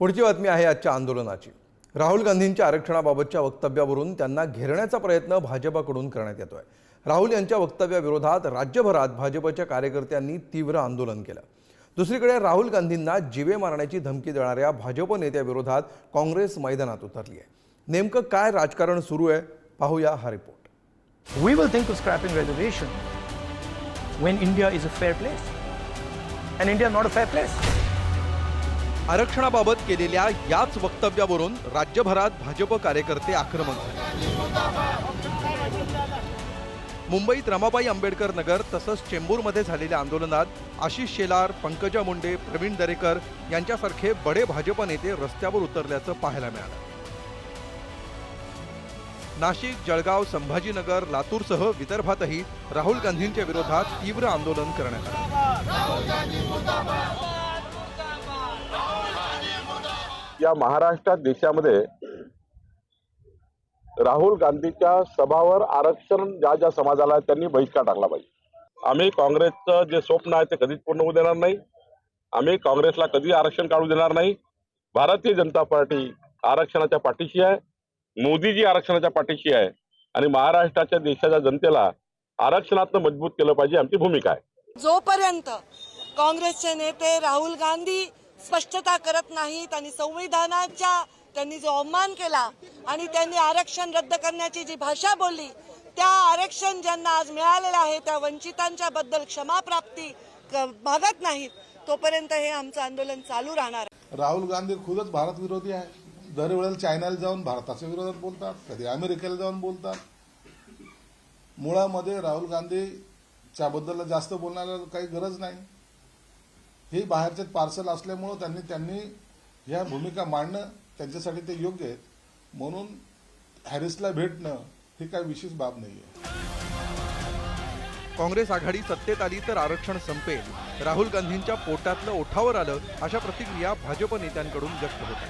पुढची बातमी आहे आजच्या आंदोलनाची. राहुल गांधींच्या आरक्षणाबाबतच्या वक्तव्यावरून त्यांना घेरण्याचा प्रयत्न भाजपाकडून करण्यात येतोय. राहुल यांच्या वक्तव्याविरोधात राज्यभरात भाजपच्या कार्यकर्त्यांनी तीव्र आंदोलन केलं. दुसरीकडे राहुल गांधींना जिवे मारण्याची धमकी देणाऱ्या भाजप नेत्याविरोधात काँग्रेस मैदानात उतरली आहे नेमकं काय राजकारण सुरू आहे? पाहूया हा report. We will think scrapping reservation when India is a fair place and India not a fair place. आरक्षणाबाबत केलेल्या याच वक्तव्यावरून राज्यभरात भाजप कार्यकर्ते आक्रमक झाले मुंबईत रमाबाई आंबेडकर नगर तसंच चेंबूरमध्ये झालेल्या आंदोलनात आशिष शेलार पंकजा मुंडे प्रवीण दरेकर यांच्यासारखे बडे भाजप नेते रस्त्यावर उतरल्याचं पाहायला मिळालं. नाशिक जळगाव संभाजीनगर लातूरसह विदर्भातही राहुल गांधींच्या विरोधात तीव्र आंदोलन करण्यात आलं. या महाराष्ट्रात देशामध्ये राहुल गांधीच्या सभावर आरक्षण ज्या ज्या समाजाला आहे त्यांनी बहिष्कार टाकला पाहिजे. आम्ही काँग्रेसचं जे स्वप्न आहे ते कधीच पूर्ण होऊ देणार नाही. आम्ही काँग्रेसला कधी आरक्षण काढू देणार नाही. भारतीय जनता पार्टी आरक्षणाच्या पाठीशी आहे. मोदीजी आरक्षणाच्या पाठीशी आहे. आणि महाराष्ट्राच्या देशाच्या जनतेला आरक्षणात मजबूत केलं पाहिजे आमची भूमिका आहे. जोपर्यंत काँग्रेसचे नेते राहुल गांधी स्पष्टता करत नाहीत आणि संविधानाच्या त्यांनी जो अवमान केला आणि त्यांनी आरक्षण रद्द करण्याची जी भाषा बोलली त्या आरक्षण ज्यांना आज मिळालेलं आहे त्या वंचितांच्या बद्दल क्षमाप्राप्ती क- मागत नाहीत. तोपर्यंत हे आमचं आंदोलन चालू राहणार राहुल गांधी खुदच भारत विरोधी आहे. दरवेळेला चायनाला जाऊन भारताच्या विरोधात बोलतात कधी अमेरिकेला जाऊन बोलतात. मुळामध्ये राहुल गांधीच्या बद्दल जास्त बोलण्याला काही गरज नाही. हे बाहेरचे पार्सल असल्यामुळं त्यांनी त्यांनी ह्या भूमिका मांडणं त्यांच्यासाठी ते योग्य आहेत. म्हणून हॅरिसला भेटणं ही काही विशेष बाब नाही आहे काँग्रेस आघाडी सत्तेत आली तर आरक्षण संपेल. राहुल गांधींच्या पोटातलं ओठावर आलं अशा प्रतिक्रिया भाजप नेत्यांकडून व्यक्त होत्या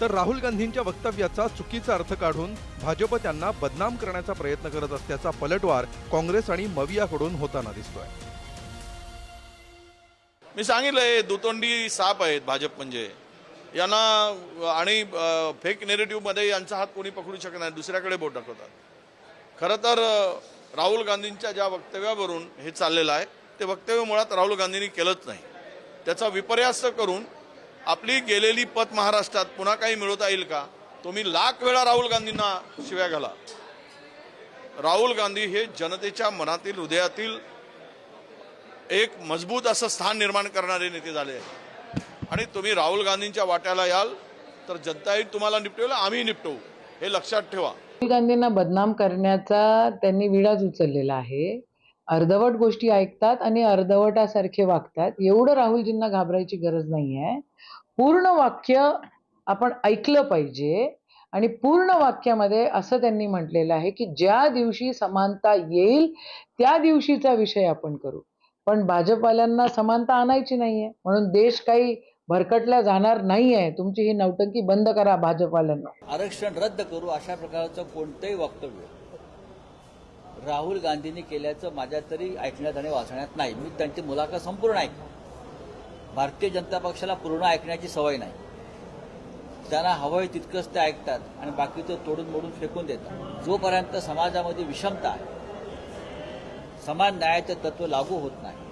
तर राहुल गांधींच्या वक्तव्याचा चुकीचा अर्थ काढून भाजप त्यांना बदनाम करण्याचा प्रयत्न करत असल्याचा पलटवार काँग्रेस आणि मवियाकडून होताना दिसतोय. मी सांगितलंय दुतोंडी साप आहेत भाजप म्हणजे. यांना आणि फेक नेरेटिव्हमध्ये यांचा हात कोणी पकडू शकत नाही दुसऱ्याकडे बोट दाखवतात. खरं तर राहुल गांधींच्या ज्या वक्तव्यावरून हे चाललेलं आहे ते वक्तव्य मुळात राहुल गांधींनी केलंच नाही. त्याचा विपर्यास करून आपली गेलेली पत महाराष्ट्रात पुन्हा काही मिळवता येईल का? तुम्ही लाख वेळा राहुल गांधींना शिव्या घाला. राहुल गांधी हे जनतेच्या मनातील हृदयातील एक मजबूत असं स्थान निर्माण करणारे नेते झाले आहेत. आणि तुम्ही राहुल गांधींच्या वाट्याला याल तर जनताही तुम्हाला निपटवेल आम्ही निपटवू. हे लक्षात ठेवा. राहुल गांधींना बदनाम करण्याचा त्यांनी विडाच उचललेला आहे. अर्धवट गोष्टी ऐकतात आणि अर्धवटासारखे वागतात. एवढं राहुलजींना घाबरायची गरज नाही आहे पूर्ण वाक्य आपण ऐकलं पाहिजे आणि पूर्ण वाक्यामध्ये असं त्यांनी म्हटलेलं आहे की ज्या दिवशी समानता येईल त्या दिवशीचा विषय आपण करू. पण भाजपवाल्यांना समानता आणायची नाहीये. म्हणून देश काही भरकटला जाणार नाहीये. तुमची ही नौटंकी बंद करा भाजपवाल्यांना. आरक्षण रद्द करू अशा प्रकारचं कोणतंही वक्तव्य. राहुल गांधींनी केल्याचं माझ्या तरी ऐकण्यात आणि वाचण्यात नाही. मी त्यांची मुलाखत संपूर्ण ऐक भारतीय जनता पक्षाला पूर्ण ऐकण्याची सवय नाही. त्यांना हवंय तितकंच ते ऐकतात आणि बाकीचं तोडून मोडून फेकून देतात. जोपर्यंत समाजामध्ये विषमता आहे समान न्यायाचं तत्व लागू होत नाही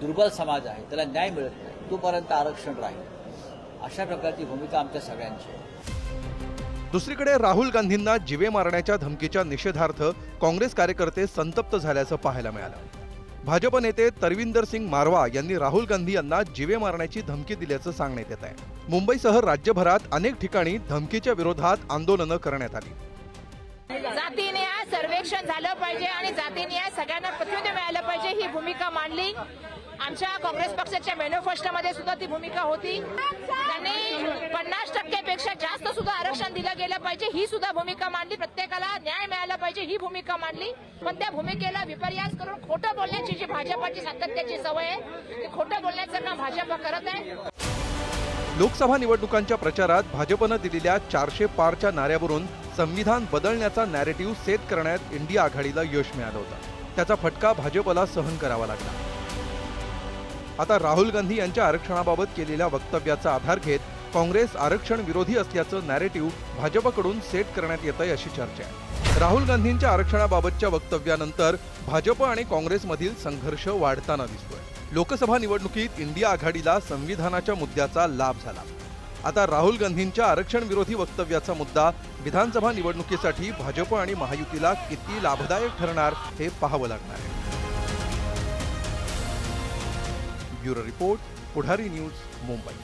दुर्बल समाज आहे त्याला न्याय मिळत नाही तोपर्यंत आरक्षण राहील. अशा प्रकारची भूमिका आमच्या सगळ्यांची आहे. दुसरीकडे राहुल गांधींना जिवे मारण्याच्या धमकीच्या निषेधार्थ काँग्रेस कार्यकर्ते संतप्त झाल्याचं पाहायला मिळालं. भाजप नेते तरविंदर सिंग मारवा यांनी राहुल गांधी यांना जिवे मारण्याची धमकी दिल्याचं सांगण्यात येत आहे. मुंबईसह राज्यभरात अनेक ठिकाणी धमकीच्या विरोधात आंदोलनं करण्यात आली. सर्वेक्षण झालं पाहिजे आणि जातीन्याय सगळ्यांना प्रतिनिधी मिळालं पाहिजे ही भूमिका मांडली. आमच्या काँग्रेस पक्षाच्या मॅनिफेस्टोमध्ये सुद्धा ती भूमिका होती. त्यांनी पन्नास टक्क्यापेक्षा जास्त सुद्धा आरक्षण दिलं गेलं पाहिजे ही सुद्धा भूमिका मांडली. प्रत्येकाला न्याय मिळाला पाहिजे ही भूमिका मांडली. पण त्या भूमिकेला विपर्यास करून खोटं बोलण्याची जी भाजपाची सातत्याची सवय आहे ती खोटं बोलण्याचं काम भाजप करत आहे. लोकसभा निवडणुकांच्या प्रचारात भाजपनं दिलेल्या चारशे पारच्या नाऱ्यावरून संविधान बदलण्याचा नॅरेटिव्ह सेट करण्यात इंडिया आघाडीला यश मिळालं होतं. त्याचा फटका भाजपला सहन करावा लागला. आता राहुल गांधी यांच्या आरक्षणाबाबत केलेल्या वक्तव्याचा आधार घेत काँग्रेस आरक्षण विरोधी असल्याचं नॅरेटिव्ह भाजपकडून सेट करण्यात येत आहे अशी चर्चा आहे. राहुल गांधींच्या आरक्षणाबाबतच्या वक्तव्यानंतर भाजप आणि काँग्रेसमधील संघर्ष वाढताना दिसतोय. लोकसभा निवडणुकीत इंडिया आघाडीला संविधानाच्या मुद्द्याचा लाभ झाला. आता राहुल गांधींच्या आरक्षण विरोधी वक्तव्याचा मुद्दा विधानसभा निवडणुकीसाठी भाजप आणि महायुतीला किती लाभदायक ठरणार हे पाहावं लागणार आहे. bureau report Pudhari news Mumbai